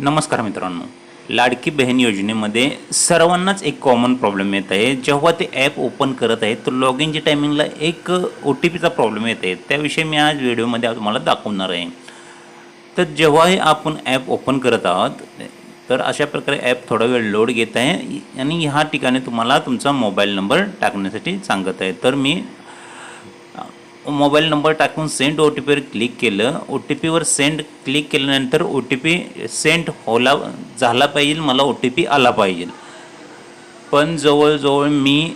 नमस्कार मित्रांनो. लाडकी बहीण योजनेमध्ये सर्वांनाच एक कॉमन प्रॉब्लेम येत आहे. जेव्हा ते ॲप ओपन करत आहे तर लॉग इनच्या टायमिंगला एक ओ टी पीचा प्रॉब्लेम येत आहे. त्याविषयी मी आज व्हिडिओमध्ये तुम्हाला दाखवणार आहे. तर जेव्हाही आपण ॲप ओपन करत आहात तर अशा प्रकारे ॲप थोडा वेळ लोड घेत आहे. आणि ह्या ठिकाणी तुम्हाला तुमचा मोबाईल नंबर टाकण्यासाठी सांगत आहे. तर मी मोबाईल नंबर टाकून सेंड ओ टी पीवर क्लिक केलं. ओ टी पीवर सेंड क्लिक केल्यानंतर ओ टी पी सेंड होला झाला पाहिजे मला ओ टी पी आला पाहिजे. पण जवळजवळ मी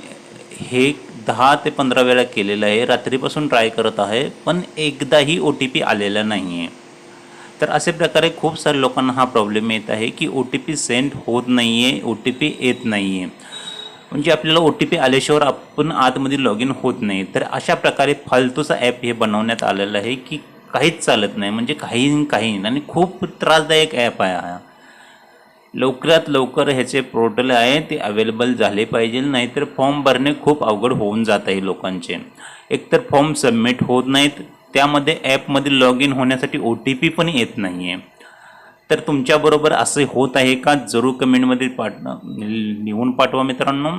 हे दहा ते पंधरा वेळा केलेलं आहे. रात्रीपासून ट्राय करत आहे पण एकदाही ओ टी पी आलेला नाही आहे तर असे प्रकारे खूप साऱ्या लोकांना हा प्रॉब्लेम येत आहे की ओ टी पी सेंड होत नाही आहे ओ टी पी येत नाही आहे म्हणजे आपल्याला ओ टी पी आल्याशिवाय आपण आतमध्ये लॉग इन होत नाही. तर अशा प्रकारे फालतूचा ॲप हे बनवण्यात आलेलं आहे की काहीच चालत नाही. म्हणजे काही काही आणि खूप त्रासदायक ॲप आहे हा. लवकरात लवकर ह्याचे पोर्टल आहे ते अवेलेबल झाले पाहिजे. नाहीतर फॉर्म भरणे खूप अवघड होऊन जात आहे लोकांचे. एकतर फॉर्म सबमिट होत नाहीत. त्यामध्ये ॲपमध्ये लॉग इन होण्यासाठी ओ टी पी पण येत नाही आहे तर तुमच्याबरोबर असे होत आहे का? जरूर कमेंटमध्ये पाठ लिहून पाठवा मित्रांनो.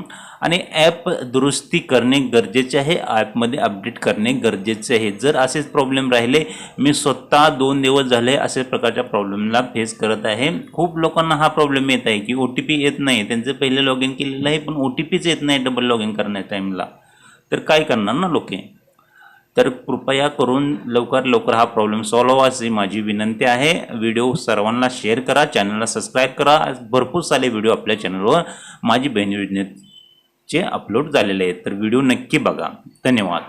आणि ॲप दुरुस्ती करणे गरजेचे आहे. ॲपमध्ये अपडेट करणे गरजेचे आहे. जर असेच प्रॉब्लेम राहिले मी स्वतः दोन दिवस झाले असे प्रकारच्या प्रॉब्लेमला फेस करत आहे. खूप लोकांना हा प्रॉब्लेम येत आहे की ओ टी पी येत नाही. त्यांचं पहिले लॉग इन केलेलं आहे पण ओ टी पीच येत नाही डबल लॉग इन करण्याच्या टाईमला तर काय करणार ना लोके? तर कृपया करून लवकर लवकर हा प्रॉब्लेम सॉल्व व्हा अशी माझी विनंती आहे. व्हिडिओ सर्वांना शेअर करा चॅनलला सबस्क्राईब करा. भरपूर सारे व्हिडिओ आपल्या चॅनलवर माझी बहीण योजनेचे अपलोड झालेले आहेत. तर व्हिडिओ नक्की बघा. धन्यवाद.